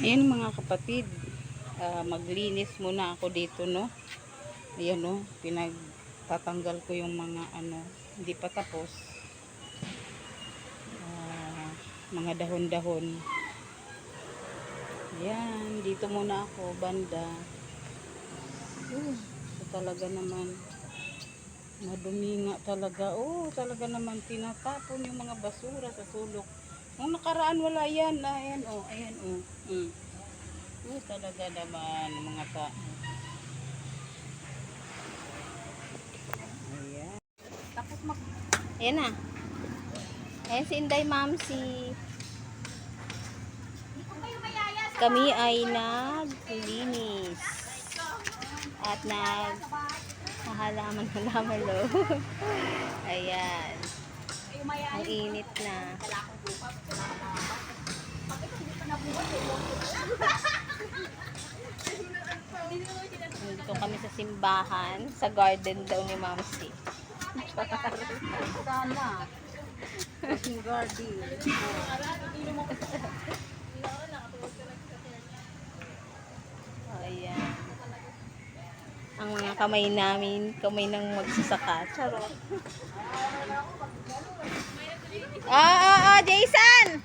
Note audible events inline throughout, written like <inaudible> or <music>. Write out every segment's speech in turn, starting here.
Ayan mga kapatid, ah, maglinis muna ako dito no. Ayan no, pinagtatanggal ko yung mga ano, hindi pa tapos. Ah, mga dahon-dahon. Ayan, dito muna ako, banda. Uh, talaga naman, madumi nga talaga. Oh, talaga naman tinatapon yung mga basura sa sulok. Nung nakaraan wala yan. Ah, ayan oh, ayan oh. Mm. Oh, talaga naman mga ta. Ayan. Mag Ayan na. Ayan si Inday Mamsi. Kami ay naglinis. At nag halaman-halaman lo. <laughs> Ayan. Ang init na. Nandito kami sa simbahan, sa garden daw ni Mamsi. sana. Garden. Ayan. Ang mga kamay namin, kamay ng magsasaka. Charot. Ah, ah, ah, Jason!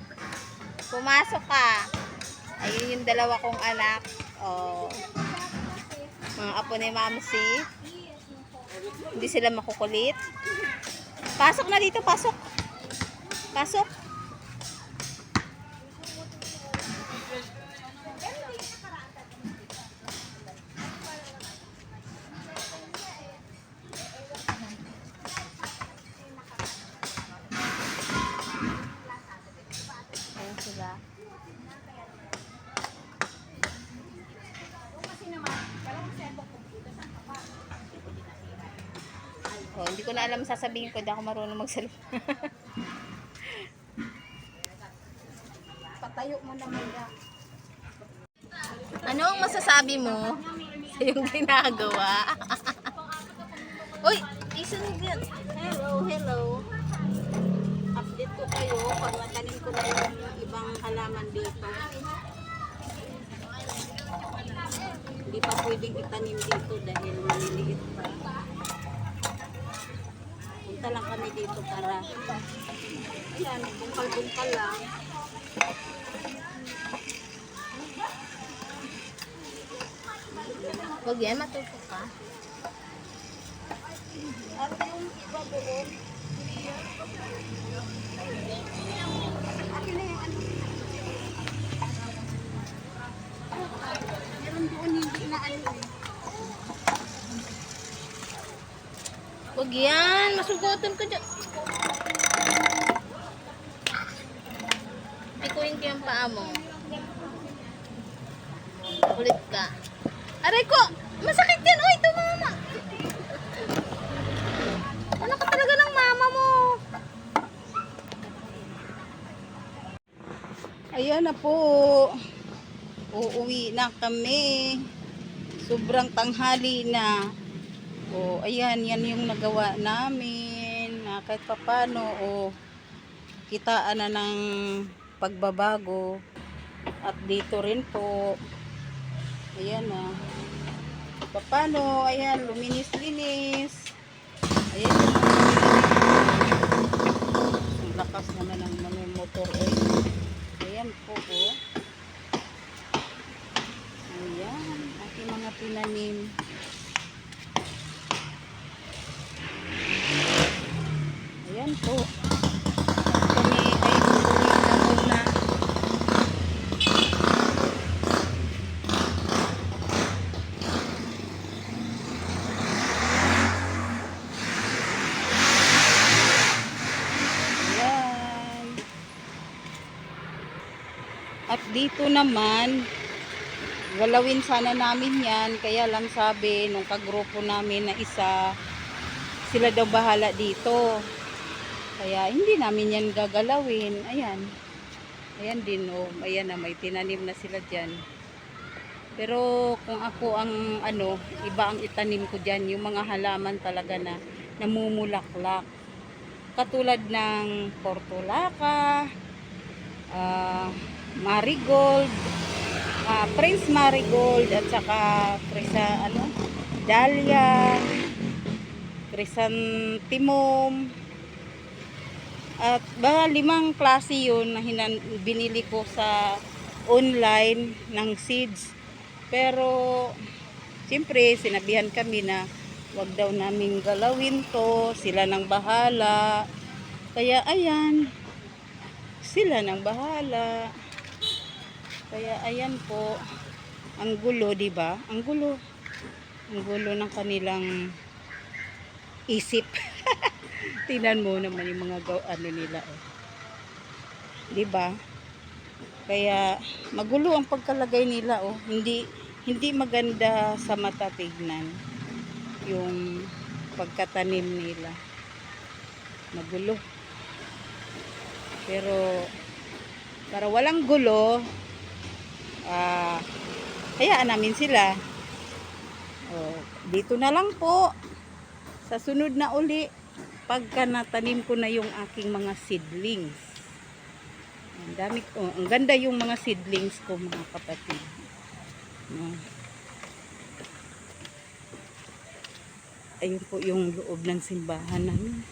Pumasok ka. Ayun yung dalawa kong anak. Oh. Mga apo ni Mamsi. Hindi sila makukulit. Pasok na dito, pasok. Pasok. Oh, hindi ko na alam sasabihin ko, hindi ako marunong magsalita. Patayo mo naman ya. ano ang masasabi mo sa yung ginagawa? Uy, isan gan. Hello, hello. Update ko kayo pag natanim ko na yung ibang halaman dito. Hindi pa pwedeng itanim dito dahil maliliit pa. Punta lang kami dito para ayan, bungkal-bungkal lang. Huwag yan, matutok ka. At yung iba doon, akin na yung ano. Meron doon hindi na ano Huwag yan, masugotan ka dyan. Pikuin ko yung paa mo. Kulit ka. Aray ko! Masakit yan! Uy, tumama! Ano ka talaga ng mama mo? Ayan na po. Uuwi na kami. Sobrang tanghali na. O, ayan, yan yung nagawa namin. Na kahit papano, o, kitaan na ng pagbabago. At dito rin po. Ayan na. Papano, ayan, luminis-linis. Ayan ang lakas naman ng motor oil. Ayan po oh. Ayan, aking mga tinanim. Ayan po. Kami ay uuwi na muna. Ayan. At dito naman, galawin sana namin yan. Kaya lang sabi nung kagrupo namin na isa, sila daw bahala dito. Kaya hindi namin yan gagalawin. Ayan. Ayan din oh. Ayan na may tinanim na sila dyan. Pero kung ako ang ano, iba ang itanim ko dyan. Yung mga halaman talaga na namumulaklak. Katulad ng portulaka, ah, marigold, ah, Prince Marigold at saka Krisa, ano, Dahlia, Chrysanthemum, at ba limang klase yun na hinan, binili ko sa online ng seeds. Pero, siyempre, sinabihan kami na wag daw namin galawin to, sila nang bahala. Kaya, ayan, sila nang bahala. Kaya, ayan po, ang gulo, di ba? Ang gulo. Ang gulo ng kanilang isip. <laughs> Tingnan mo naman yung mga gaw ano nila oh. 'Di ba? Kaya magulo ang pagkalagay nila oh. Hindi hindi maganda sa mata tignan yung pagkatanim nila. Magulo. Pero para walang gulo, ah hayaan namin sila. Oh, dito na lang po. Sa sunod na uli, pagka natanim ko na yung aking mga seedlings. Ang dami ko, ang ganda yung mga seedlings ko mga kapatid. No. Ayun po yung loob ng simbahan namin.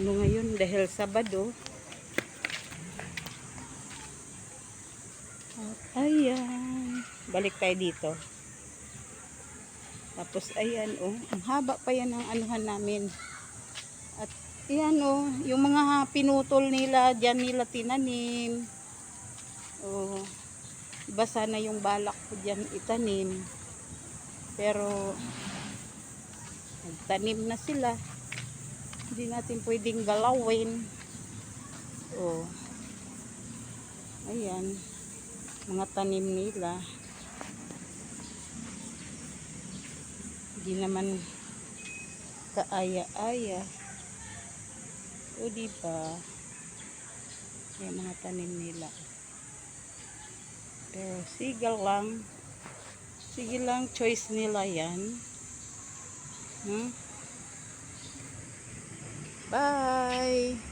Ano ngayon? Dahil Sabado. At ayan. Balik tayo dito. Tapos ayan oh, ang haba pa yan ng anuhan namin. At ayan oh, yung mga pinutol nila, diyan nila tinanim. Oh, iba sana yung balak ko diyan itanim. Pero nagtanim na sila. Hindi natin pwedeng galawin. Oh. Ayan. Mga tanim nila. Hindi naman kaaya-aya. O di ba? Yung mga tanim nila. Pero sige lang. Sige lang, choice nila yan. Hmm? Bye!